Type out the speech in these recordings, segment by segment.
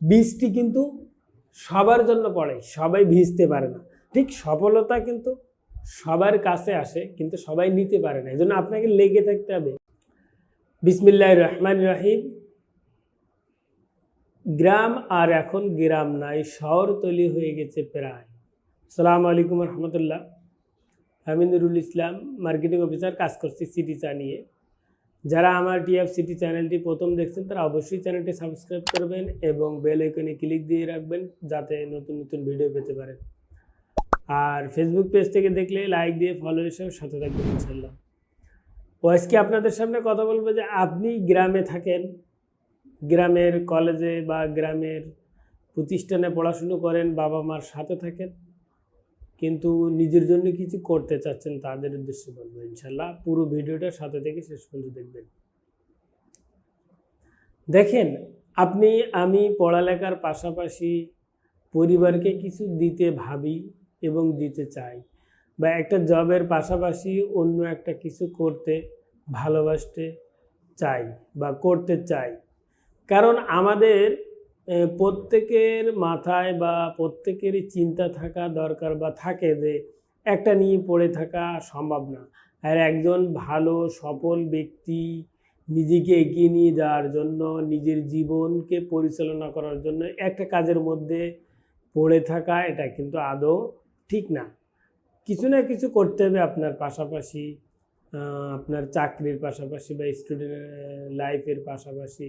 বীজটি কিন্তু সবার জন্য পড়ে, সবাই ভিজতে পারে না। ঠিক সফলতা কিন্তু সবার কাছে আসে, কিন্তু সবাই নিতে পারে না। এই জন্য আপনাকে লেগে থাকতে হবে। বিসমিল্লাহ রহমান রহিম। গ্রাম আর এখন গ্রাম নাই, শহর তৈরি হয়ে গেছে প্রায়। সালাম আলাইকুম রহমতুল্লাহ। আমি নুরুল ইসলাম, মার্কেটিং অফিসার, কাজ করছি সিটি চা নিয়ে। যারা আমার টিএফ সিটি চ্যানেলটি প্রথম দেখছেন, তারা অবশ্যই চ্যানেলটি সাবস্ক্রাইব করবেন এবং বেল আইকনে ক্লিক দিয়ে রাখবেন যাতে নতুন নতুন ভিডিও পেতে পারেন। আর ফেসবুক পেজ থেকে দেখলে লাইক দিয়ে ফলো হিসেবে সাথে থাকবেন ইনশাল্লাহ ও আপনাদের সামনে কথা বলব যে আপনি গ্রামে থাকেন, গ্রামের কলেজে বা গ্রামের প্রতিষ্ঠানে পড়াশুনো করেন বাবা মার সাথে থাকেন কিন্তু নিজের জন্য কিছু করতে চাচ্ছেন তাদের উদ্দেশ্যে বলব ইনশাল্লাহ পুরো ভিডিওটা সাথে থেকে শেষ পর্যন্ত দেখবেন। দেখেন, আপনি, আমি পড়ালেখার পাশাপাশি পরিবারকে কিছু দিতে ভাবি এবং দিতে চাই বা একটা জবের পাশাপাশি অন্য একটা কিছু করতে ভালোবাসতে চাই বা করতে চাই। কারণ আমাদের প্রত্যেকের মাথায় বা প্রত্যেকেরই চিন্তা থাকা দরকার বা থাকে যে একটা নিয়ে পড়ে থাকা সম্ভব না। আর একজন ভালো, সফল ব্যক্তি নিজেকে এগিয়ে নিয়ে যাওয়ার জন্য, নিজের জীবনকে পরিচালনা করার জন্য একটা কাজের মধ্যে পড়ে থাকা, এটা কিন্তু আদৌ ঠিক না। কিছু না কিছু করতে হবে আপনার পাশাপাশি আপনার চাকরির পাশাপাশি বা স্টুডেন্ট লাইফের পাশাপাশি।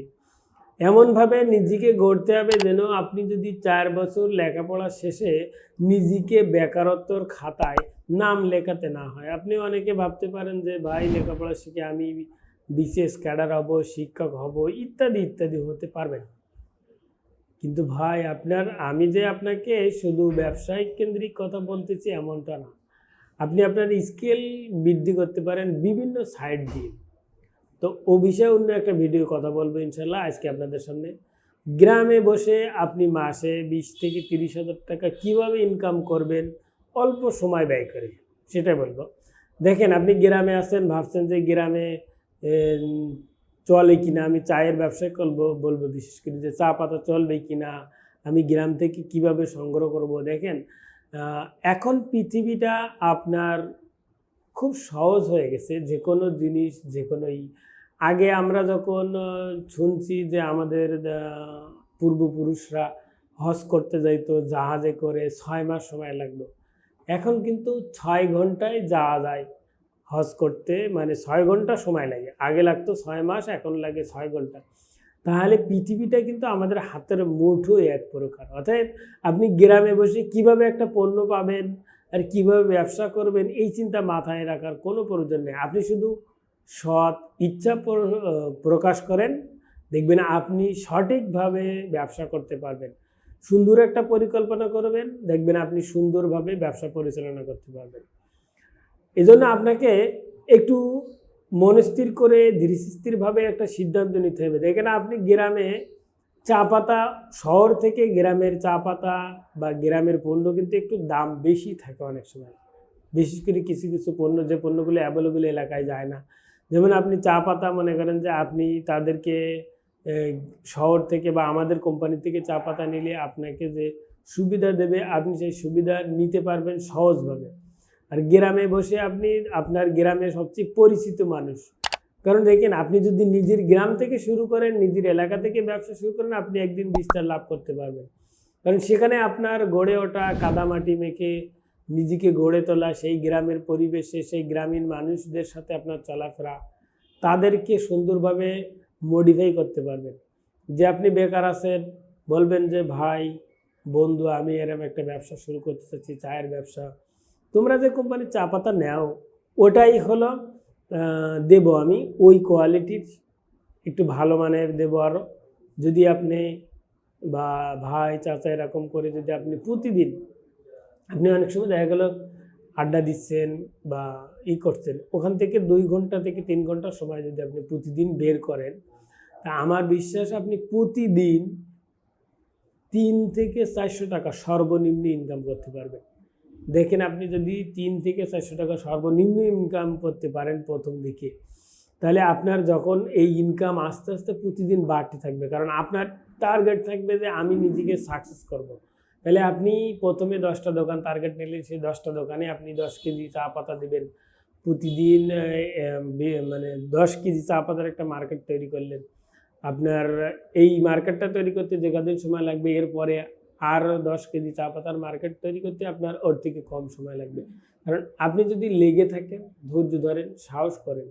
এমনভাবে নিজেকে গড়তে হবে যেন আপনি যদি চার বছর লেখাপড়া শেষে নিজেকে বেকারত্বর খাতায় নাম লেখাতে না হয়। আপনি অনেকে ভাবতে পারেন যে, ভাই, লেখাপড়া শিখে আমি বিশেষ ক্যাডার হব, শিক্ষক হব, ইত্যাদি ইত্যাদি হতে পারবেন কিন্তু ভাই, আপনার, আমি যে আপনাকে শুধু ব্যবসায়িক কেন্দ্রিক কথা বলতেছি এমনটা না। আপনি আপনার স্কিল বৃদ্ধি করতে পারেন বিভিন্ন সাইড দিয়ে। তো ও বিষয়ে অন্য একটা ভিডিও কথা বলব ইনশাল্লাহ আজকে আপনাদের সামনে। গ্রামে বসে আপনি মাসে বিশ থেকে তিরিশ হাজার টাকা কীভাবে ইনকাম করবেন, অল্প সময় ব্যয় করে, সেটাই বলব। দেখেন, আপনি গ্রামে আছেন, ভাবছেন যে গ্রামে চলে কিনা, আমি চায়ের ব্যবসা করব, বলব বিশেষ করে যে চা পাতা চলবে কিনা, আমি গ্রাম থেকে কীভাবে সংগ্রহ করব, দেখেন এখন পৃথিবীটা আপনার খুব সহজ হয়ে গেছে, যে কোনো জিনিস, যে কোনো ই আগে আমরা যখন শুনছি যে আমাদের পূর্বপুরুষরা হজ করতে যাইতো, জাহাজে করে ছয় মাস সময় লাগতো। এখন কিন্তু ছয় ঘন্টায় যাওয়া যায় হজ করতে মানে ছয় ঘণ্টা সময় লাগে। আগে লাগতো ছয় মাস, এখন লাগে ছয় ঘণ্টা। তাহলে পৃথিবীটা কিন্তু আমাদের হাতের মুঠো এক প্রকার। অর্থাৎ আপনি গ্রামে বসে কীভাবে একটা পণ্য পাবেন আর কীভাবে ব্যবসা করবেন, এই চিন্তা মাথায় রাখার কোনো প্রয়োজন নেই। আপনি শুধু সৎ ইচ্ছা প্রকাশ করেন, দেখবেন আপনি সঠিকভাবে ব্যবসা করতে পারবেন। সুন্দর একটা পরিকল্পনা করবেন, দেখবেন আপনি সুন্দরভাবে ব্যবসা পরিচালনা করতে পারবেন। এজন্য আপনাকে একটু মনস্থির করে, ধীরস্থিরভাবে একটা সিদ্ধান্ত নিতে হবে। দেখেন আপনি গ্রামে চা পাতা, শহর থেকে গ্রামের চা পাতা বা গ্রামের পণ্য কিন্তু একটু দাম বেশি থাকে অনেক সময়। বিশেষ করে কিছু কিছু পণ্য, যে পণ্যগুলো অ্যাভেলেবেল এলাকায় যায় না। যেমন আপনি চা পাতা মনে করেন যে আপনি তাদেরকে শহর থেকে বা আমাদের কোম্পানি থেকে চা পাতা নিলে আপনাকে যে সুবিধা দেবে, আপনি সেই সুবিধা নিতে পারবেন সহজভাবে। আর গ্রামে বসে আপনি, আপনার গ্রামে সবচেয়ে পরিচিত মানুষ। কারণ দেখেন, আপনি যদি নিজের গ্রাম থেকে শুরু করেন, নিজের এলাকা থেকে ব্যবসা শুরু করেন, আপনি একদিন বিস্তার লাভ করতে পারবেন। কারণ সেখানে আপনার গড়ে ওঠা কাদামাটি মেখে নিজেকে গড়ে তোলা, সেই গ্রামের পরিবেশে, সেই গ্রামীণ মানুষদের সাথে আপনার চলাফেরা, তাদেরকে সুন্দরভাবে মডিফাই করতে পারবেন। যে আপনি বেকার আছেন, বলবেন যে, ভাই, বন্ধু, আমি এরকম একটা ব্যবসা শুরু করতে চাচ্ছি, চায়ের ব্যবসা। তোমরা যে কোম্পানির চা পাতা নেও, ওটাই হলো দেব আমি, ওই কোয়ালিটির একটু ভালো মানের দেবো আরও যদি আপনি বা ভাই, চাচা এরকম করে যদি আপনি প্রতিদিন আপনি অনেক সময় দেখা গেল আড্ডা দিচ্ছেন বা ই করছেন, ওখান থেকে দুই ঘণ্টা থেকে তিন ঘণ্টা সময় যদি আপনি প্রতিদিন বের করেন, তা আমার বিশ্বাস আপনি প্রতিদিন তিন থেকে চারশো টাকা সর্বনিম্ন ইনকাম করতে পারবেন দেখেন আপনি যদি তিন থেকে চারশো টাকা সর্বনিম্ন ইনকাম করতে পারেন প্রথম দিকে, তাহলে আপনার যখন এই ইনকাম আস্তে আস্তে প্রতিদিন বাড়তে থাকবে, কারণ আপনার টার্গেট থাকবে যে আমি নিজেকে সাকসেস করব। তাহলে আপনি প্রথমে দশটা দোকান টার্গেট নিলে সেই দশটা দোকানে আপনি দশ কেজি চা পাতা দেবেন। প্রতিদিন মানে দশ কেজি চা পাতার একটা মার্কেট তৈরি করলেন। আপনার এই মার্কেটটা তৈরি করতে যে কদিন সময় লাগবে, এরপরে আর দশ কেজি চা পাতার মার্কেট তৈরি করতে আপনার ওর থেকে কম সময় লাগবে। কারণ আপনি যদি লেগে থাকেন, ধৈর্য ধরেন, সাহস করেন,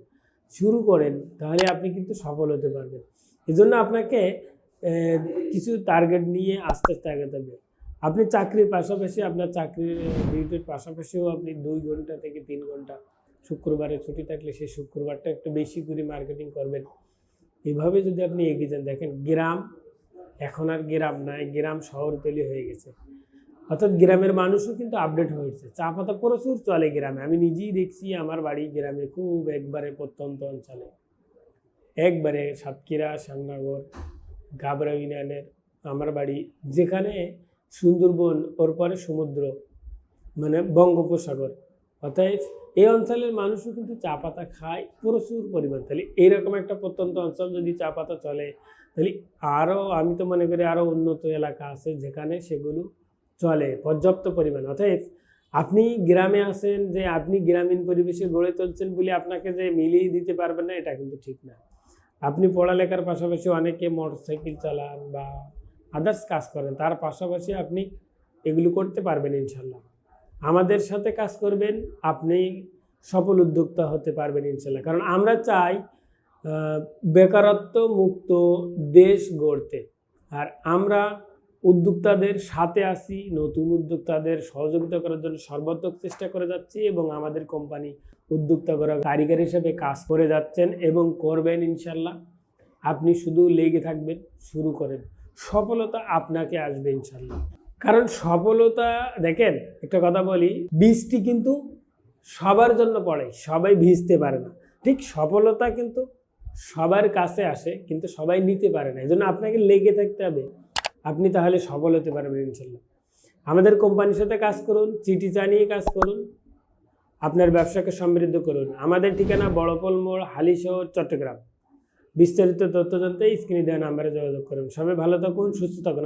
শুরু করেন, তাহলে আপনি কিন্তু সফল হতে পারবেন। এজন্য আপনাকে কিছু টার্গেট নিয়ে আস্তে আস্তে আগাতে হবে। আপনি চাকরির পাশাপাশি আপনার চাকরির ডিউটির পাশাপাশিও আপনি দুই ঘণ্টা থেকে তিন ঘণ্টা শুক্রবারে ছুটি থাকলে সেই শুক্রবারটা একটু বেশি করে মার্কেটিং করবেন। এভাবে যদি আপনি এগিয়ে যান, দেখেন গ্রাম, এখন আর গ্রাম নাই গ্রাম শহর তৈরি হয়ে গেছে। অর্থাৎ গ্রামের মানুষও কিন্তু আপডেট হয়েছে চা পাতা প্রচুর চলে গ্রামে। আমি নিজেই দেখছি আমার বাড়ি গ্রামে খুব একবারে প্রত্যন্ত অঞ্চলে। একবারে সাতক্ষীরা, শ্যামনগর গাবরা ইউনিয়নের আমার বাড়ি, যেখানে সুন্দরবন ওর পরে সমুদ্র মানে বঙ্গোপসাগর। অতএব এই অঞ্চলের মানুষও কিন্তু চা পাতা খায় প্রচুর পরিমাণ। তাহলে এইরকম একটা প্রত্যন্ত অঞ্চল যদি চা পাতা চলে, তাহলে আরও আমি তো মনে করি আরও উন্নত এলাকা আছে যেখানে সেগুলো চলে পর্যাপ্ত পরিমাণ। অতএব আপনি গ্রামে আছেন যে আপনি গ্রামীণ পরিবেশে গড়ে তুলছেন বলে আপনাকে যে মিলিয়ে দিতে পারবেন না, এটা কিন্তু ঠিক না। আপনি পড়ালেখার পাশাপাশি অনেকে মোটরসাইকেল চালান বা আদার্স কাজ করেন, তার পাশাপাশি আপনি এগুলো করতে পারবেন ইনশাল্লাহ আমাদের সাথে কাজ করবেন, আপনি সফল উদ্যোক্তা হতে পারবেন ইনশাল্লাহ কারণ আমরা চাই বেকারত্ব মুক্ত দেশ গড়তে। আর আমরা উদ্যোক্তাদের সাথে আছি, নতুন উদ্যোক্তাদের সহযোগিতা করার জন্য সর্বাত্মক চেষ্টা করে যাচ্ছি এবং আমাদের কোম্পানি উদ্যোক্তা করা কারিগর হিসেবে কাজ করে যাচ্ছেন এবং করবেন ইনশাল্লাহ আপনি শুধু লেগে থাকবেন, শুরু করেন। সফলতা আপনাকে আসবে ইনশাল্লাহ কারণ সফলতা, দেখেন, একটা কথা বলি, বীজটি কিন্তু সবার জন্য পড়ে, সবাই ভিজতে পারে না। ঠিক সফলতা কিন্তু সবার কাছে আসে, কিন্তু সবাই নিতে পারে না। এই জন্য আপনাকে লেগে থাকতে হবে। আপনি তাহলে সফল হতে পারবেন ইনশাল্লাহ আমাদের কোম্পানির সাথে কাজ করুন, চিঠি জানিয়ে কাজ করুন, আপনার ব্যবসাকে সমৃদ্ধ করুন। আমাদের ঠিকানা বড়পল মোড় হালিশহর, চট্টগ্রাম। বিস্তারিত তথ্য জানতে স্ক্রিনে দেওয়া নাম্বারে যোগাযোগ করুন। সবাই ভালো থাকুন সুস্থ থাকুন।